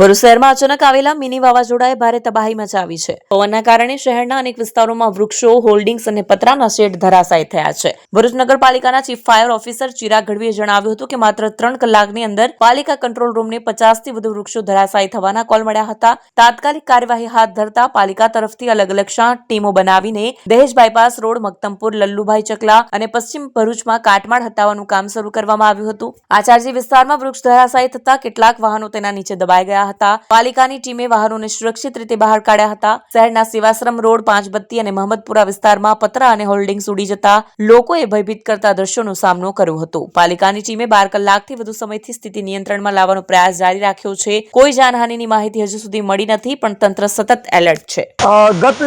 ભરૂચ શહેરમાં અચાનક આવેલા મિની વાવાઝોડાએ ભારે તબાહી મચાવી છે. પવનના કારણે શહેરના અનેક વિસ્તારોમાં વૃક્ષો, હોલ્ડિંગ્સ અને પતરાના શેડ ધરાશાયી થયા છે. ભરૂચ નગરપાલિકાના ચીફ ફાયર ઓફિસર ચિરાગ ગઢવીએ જણાવ્યું હતું કે માત્ર ત્રણ કલાકની અંદર પાલિકા કંટ્રોલ રૂમને પચાસથી વધુ વૃક્ષો ધરાશાયી થવાના કોલ મળ્યા હતા. તાત્કાલિક કાર્યવાહી હાથ ધરતા પાલિકા તરફથી અલગ અલગ શાંત ટીમો બનાવીને દહેજ બાયપાસ રોડ, મક્તમપુર, લલ્લુભાઈ ચકલા અને પશ્ચિમ ભરૂચમાં કાટમાળ હટાવવાનું કામ શરૂ કરવામાં આવ્યું હતું. આચાર્ય વિસ્તારમાં વૃક્ષ ધરાશાયી થતા કેટલાક વાહનો તેના નીચે દબાઈ ગયા હતા. પાલિકાની ટીમે વાહનોને સુરક્ષિત રીતે બહાર કાઢ્યા હતા. શહેરના સેવાશ્રમ રોડ, પાંચબત્તી અને મહમ્મદપુરા વિસ્તારમાં પતરા અને હોલ્ડિંગ્સ ઉડી જતા લોકોએ ભયભીત કરતા દ્રશ્યોનો સામનો કર્યો હતો. પાલિકાની ટીમે બાર કલાકથી વધુ સમયથી સ્થિતિ નિયંત્રણમાં લાવવાનો પ્રયાસ જારી રાખ્યો છે. કોઈ જાનહાનિની માહિતી હજુ સુધી મળી નથી, પણ તંત્ર સતત એલર્ટ છે. ગત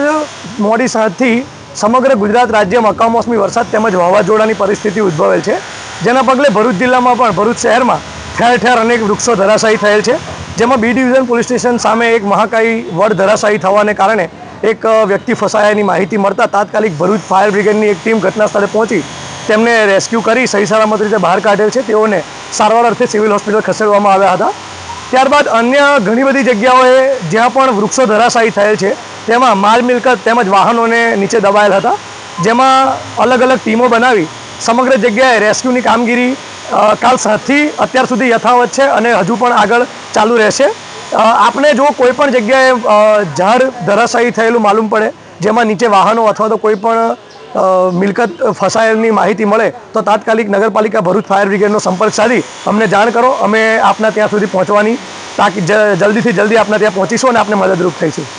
મોડી સાંજથી સમગ્ર ગુજરાત રાજ્યમાં કમોસમી વરસાદ તેમજ વાવાઝોડાની પરિસ્થિતિ ઉદ્ભવેલ છે. જેના પગલે ભરૂચ જિલ્લામાં પણ ભરૂચ શહેરમાં ઠેર ઠેર અનેક વૃક્ષો ધરાશાયી થયેલ છે. જેમાં બી ડિવિઝન પોલીસ સ્ટેશન સામે એક મહાકાઈ વડ ધરાશાયી થવાને કારણે એક વ્યક્તિ ફસાયાની માહિતી મળતા તાત્કાલિક ભરૂચ ફાયર બ્રિગેડની એક ટીમ ઘટના સ્થળે પહોંચી તેમને રેસ્ક્યુ કરી સહી સલામત રીતે બહાર કાઢેલ છે. તેઓને સારવાર અર્થે સિવિલ હોસ્પિટલ ખસેડવામાં આવ્યા હતા. ત્યારબાદ અન્ય ઘણી બધી જગ્યાઓએ જ્યાં પણ વૃક્ષો ધરાશાયી થયેલ છે, તેમાં માલ મિલકત તેમજ વાહનોને નીચે દબાયેલ હતા, જેમાં અલગ અલગ ટીમો બનાવી સમગ્ર જગ્યાએ રેસ્ક્યુની કામગીરી કાલ સાતથી અત્યાર સુધી યથાવત છે અને હજુ પણ આગળ ચાલુ રહેશે. આપણે જો કોઈ પણ જગ્યાએ ઝાડ ધરાશાયી થયેલું માલુમ પડે, જેમાં નીચે વાહનો અથવા તો કોઈ પણ મિલકત ફસાયેલની માહિતી મળે, તો તાત્કાલિક નગરપાલિકા ભરૂચ ફાયર બ્રિગેડનો સંપર્ક સાધી. અમને જાણ કરો, અમે આપના ત્યાં સુધી પહોંચવાની તાકી જલ્દીથી જલ્દી આપના ત્યાં પહોંચીશું અને આપને મદદરૂપ થઈશું.